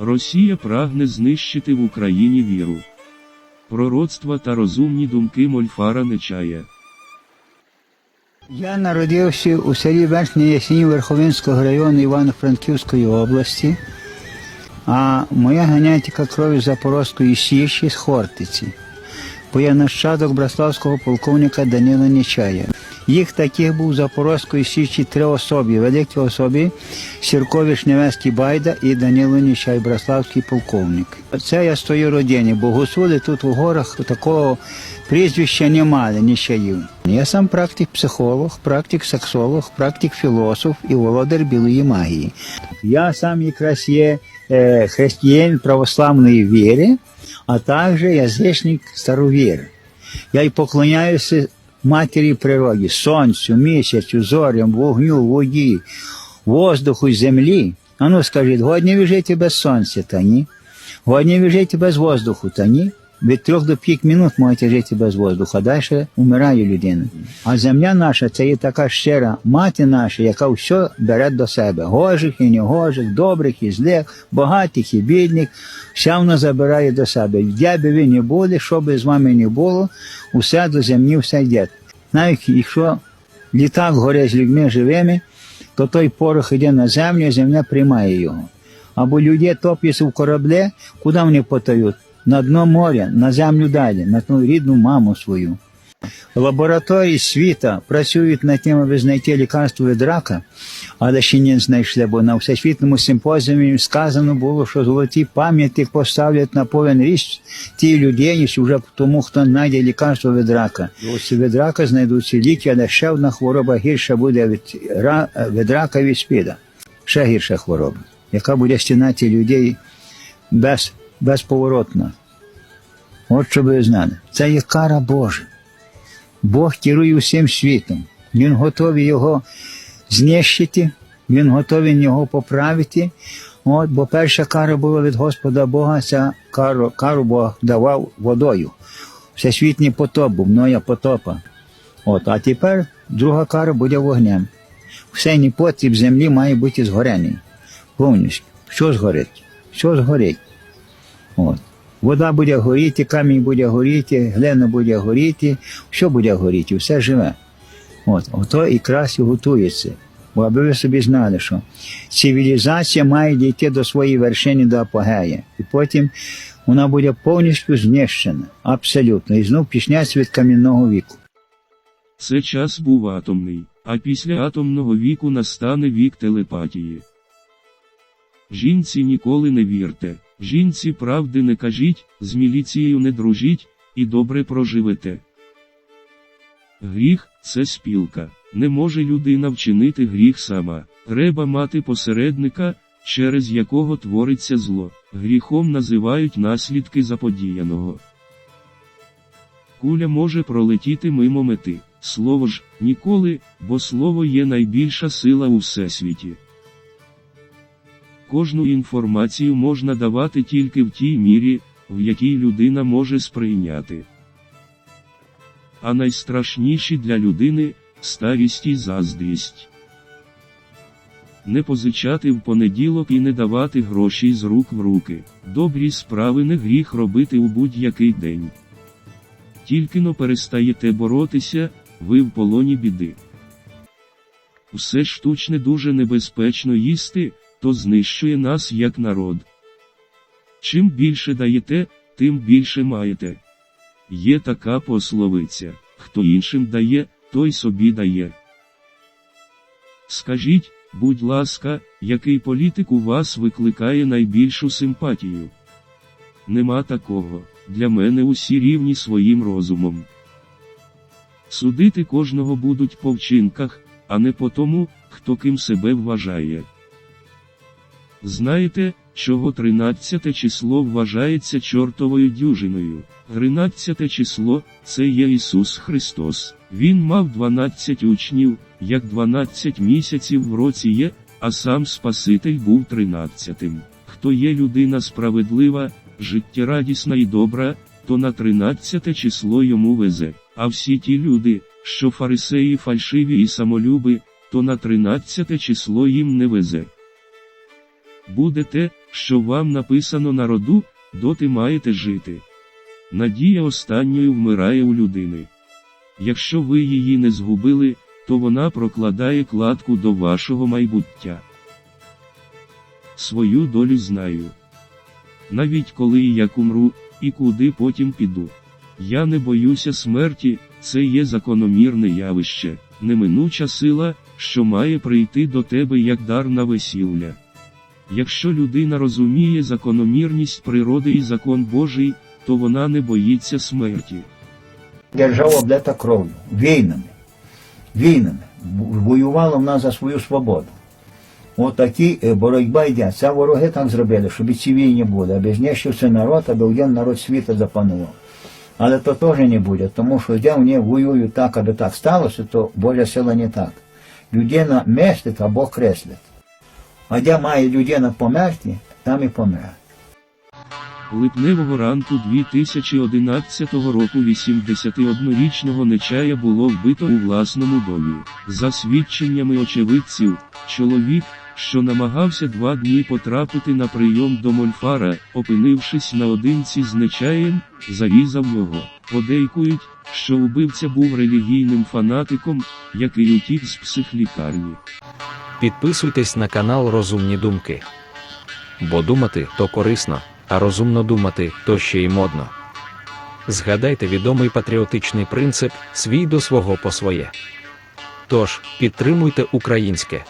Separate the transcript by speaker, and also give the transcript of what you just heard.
Speaker 1: Росія прагне знищити в Україні віру. Пророцтва та розумні думки Мольфара не чає.
Speaker 2: Я народився у селі Верхній Ясінь Верховинського району Івано-Франківської області, а моя генетика крові Запорозької Січі з Хортиці, бо я нащадок браславського полковника Данила Нечая. Їх таких був Запорозької Січі три особи, великі особи Сірко Вишневецький Байда і Данило Нечай, браславський полковник. Це я з тої родини, бо гусули тут у горах такого прізвища не мали нічаїв. Я сам практик-психолог, практик-сексолог, практик-філософ і володар білої магії. Я сам якраз є е, християнин православної віри, а також язичник старовір. Я й поклоняюся матері природі, сонцю, місяцю, зорям, вогню, воді, воздуху, землі. А ну скажіть, годні ви жити без сонця, та ні? Годні ви жити без воздуху, та ні? Від трьох до п'ять минут можете жити без воздуху, а далі вмирає людина. А земля наша це є така щира мати наша, яка все бере до себе. Гожих і негожих, добрих і злих, багатих і бідних, вся вона забирає до себе. Де би ви не були, що би з вами не було, усе до землі все йде. Навіть якщо літак горять з людьми живими, то той порох йде на землю, і земля приймає його. Або люди топляться в кораблі, куди вони потають? На дно моря, на землю далі, на ту рідну маму свою. Лабораторії світа працюють над тим, аби знайти лікарство від рака, але ще не знайшли, бо на всесвітньому симпозіумі сказано було, що золоті пам'ятник поставлять на повен ріст тій людині, вже тому, хто знайде лікарство від рака. Ось від рака знайдуться ліки, але ще одна хвороба гірша буде від, від рака від спіда. Ще гірша хвороба, яка буде стінати людей без, безповоротно. От що ви знали. Це є кара Божа. Бог керує усім світом. Він готовий його знищити, він готовий його поправити. От, бо перша кара була від Господа Бога, ця кару, кару Бог давав водою. Всесвітній потоп був, Ноя потопа. От, а тепер друга кара буде вогнем. Все непотріб землі має бути згорений. Повністю. Що згорить? Що згорить? Вода буде горіти, камінь буде горіти, глина буде горіти, що буде горіти, все живе. От, ото і готується. Бо аби ви собі знали, що цивілізація має дійти до своєї вершини до апогея. І потім вона буде повністю знищена, абсолютно, і знов почнеться від кам'яного віку.
Speaker 1: Це час був атомний, а після атомного віку настане вік телепатії. Жінці ніколи не вірте, жінці правди не кажіть, з міліцією не дружіть, і добре проживете. Гріх це спілка. Не може людина вчинити гріх сама. Треба мати посередника, через якого твориться зло. Гріхом називають наслідки заподіяного. Куля може пролетіти мимо мети. Слово ж ніколи, бо слово є найбільша сила у всесвіті. Кожну інформацію можна давати тільки в тій мірі, в якій людина може сприйняти. А найстрашніші для людини старість і заздрість. Не позичати в понеділок і не давати гроші з рук в руки. Добрі справи не гріх робити у будь-який день. Тільки но перестаєте боротися, ви в полоні біди. Все штучне дуже небезпечно їсти, то знищує нас як народ. Чим більше даєте, тим більше маєте. Є така пословиця хто іншим дає, той собі дає. Скажіть, будь ласка, який політик у вас викликає найбільшу симпатію? Нема такого, для мене усі рівні своїм розумом. Судити кожного будуть по вчинках, а не по тому, хто ким себе вважає. Знаєте, чого 13 число вважається чортовою дюжиною? 13 число це є Ісус Христос. Він мав 12 учнів, як 12 місяців в році є, а сам Спаситель був 13-тим. Хто є людина справедлива, життєрадісна і добра, то на 13 число йому везе. А всі ті люди, що фарисеї фальшиві і самолюби, то на 13 число їм не везе. Буде те, що вам написано на роду, доти маєте жити. Надія останньою вмирає у людини. Якщо ви її не згубили, то вона прокладає кладку до вашого майбуття. Свою долю знаю. Навіть коли як умру, і куди потім піду. Я не боюся смерті, це є закономірне явище, неминуча сила, що має прийти до тебе як дар на весілля. Якщо людина розуміє закономірність природи і закон Божий, то вона не боїться смерті.
Speaker 2: Держава облета кров'ю, війнами. Війнами. Воювала вона за свою свободу. Отакі е, боротьба йде. Це вороги так зробили, щоб і ці війни були, аби знищився народ, аби один народ світу запанував. Але то теж не буде, тому що де вони воюють так, аби так сталося, то Божа сила не так. Людина мислить або креслить. А де має людина померти, там і помре.
Speaker 1: Липневого ранку 2011 року 81-річного Нечая було вбито у власному домі. За свідченнями очевидців, чоловік, що намагався два дні потрапити на прийом до Мольфара, опинившись наодинці з Нечаєм, зарізав його. Подейкують, що убивця був релігійним фанатиком, який утік з психлікарні.
Speaker 3: Підписуйтесь на канал Розумні Думки. Бо думати то корисно, а розумно думати то ще й модно. Згадайте відомий патріотичний принцип свій до свого по своє. Тож, підтримуйте українське.